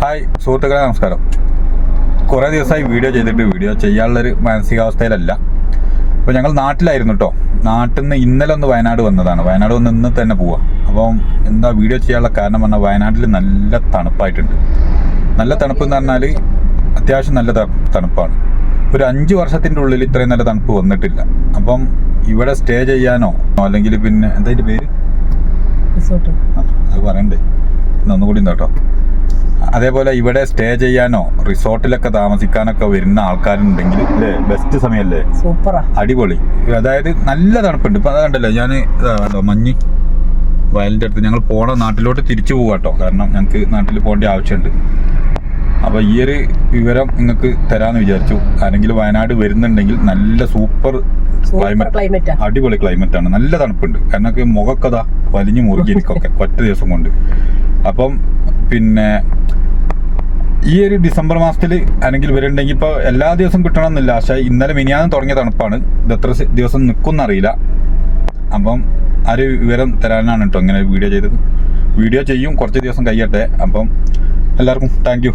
Hi സുഹൃത്തുക്കളെ നമസ്കാരം. കുറേ ദിവസമായി വീഡിയോ ചെയ്തിട്ട് വീഡിയോ ചെയ്യാനുള്ളൊരു മാനസികാവസ്ഥയിലല്ല. അപ്പോൾ ഞങ്ങൾ നാട്ടിലായിരുന്നു കേട്ടോ നാട്ടിൽ നിന്ന് ഇന്നലെ ഒന്ന് വയനാട് വന്നതാണ്. വയനാട് വന്ന് ഇന്ന് തന്നെ പോവാം. അപ്പം എന്താ വീഡിയോ ചെയ്യാനുള്ള കാരണം പറഞ്ഞാൽ വയനാട്ടിൽ നല്ല തണുപ്പായിട്ടുണ്ട്. നല്ല തണുപ്പ് എന്ന് പറഞ്ഞാൽ അത്യാവശ്യം നല്ല തണുപ്പാണ്. ഒരു അഞ്ച് വർഷത്തിന്റെ ഉള്ളിൽ ഇത്രയും നല്ല തണുപ്പ് വന്നിട്ടില്ല. അപ്പം ഇവിടെ സ്റ്റേ ചെയ്യാനോ അല്ലെങ്കിൽ പിന്നെ എന്താ പേര്? അത് പറയണ്ടേ. ഇന്ന് ഒന്നുകൂടി കേട്ടോ. അതേപോലെ ഇവിടെ സ്റ്റേ ചെയ്യാനോ റിസോർട്ടിലൊക്കെ താമസിക്കാനൊക്കെ വരുന്ന ആൾക്കാരുണ്ടെങ്കിൽ അല്ലേ ബെസ്റ്റ് സമയല്ലേ? സൂപ്പറാ. അടിപൊളി. അതായത് നല്ല തണുപ്പുണ്ട്. ഇപ്പൊ അതുണ്ടല്ലോ ഞാൻ കണ്ടോ മഞ്ഞ്. വയലിന്റെ അടുത്ത് ഞങ്ങൾ പോണ നാട്ടിലോട്ട് തിരിച്ചു പോകാട്ടോ കാരണം ഞങ്ങൾക്ക് നാട്ടിൽ പോകേണ്ട ആവശ്യമുണ്ട്. അപ്പോൾ ഈ ഒരു വിവരം നിങ്ങൾക്ക് തരാമെന്ന് വിചാരിച്ചു. അല്ലെങ്കിൽ വയനാട് വരുന്നുണ്ടെങ്കിൽ നല്ല സൂപ്പർ ക്ലൈമറ്റ് അടിപൊളി ക്ലൈമറ്റ് ആണ്. നല്ല തണുപ്പുണ്ട്. കാരണം മുഖക്കഥ വലിഞ്ഞു മുറുകി എനിക്കൊക്കെ ഒറ്റ ദിവസം കൊണ്ട്. അപ്പം പിന്നെ ഈ ഒരു ഡിസംബർ മാസത്തിൽ അല്ലെങ്കിൽ വരുന്നുണ്ടെങ്കിൽ ഇപ്പോൾ എല്ലാ ദിവസവും കിട്ടണമെന്നില്ല. പക്ഷേ ഇന്നലെ മിനിയാന്ന് തുടങ്ങിയ തണുപ്പാണ്. ഇത് എത്ര ദിവസം നിൽക്കും അറിയില്ല. അപ്പം ആ ഒരു വിവരം തരാനാണ് കേട്ടോ ഇങ്ങനെ വീഡിയോ ചെയ്തത്. വീഡിയോ ചെയ്യും കുറച്ച് ദിവസം കഴിയട്ടെ. അപ്പം എല്ലാവർക്കും താങ്ക്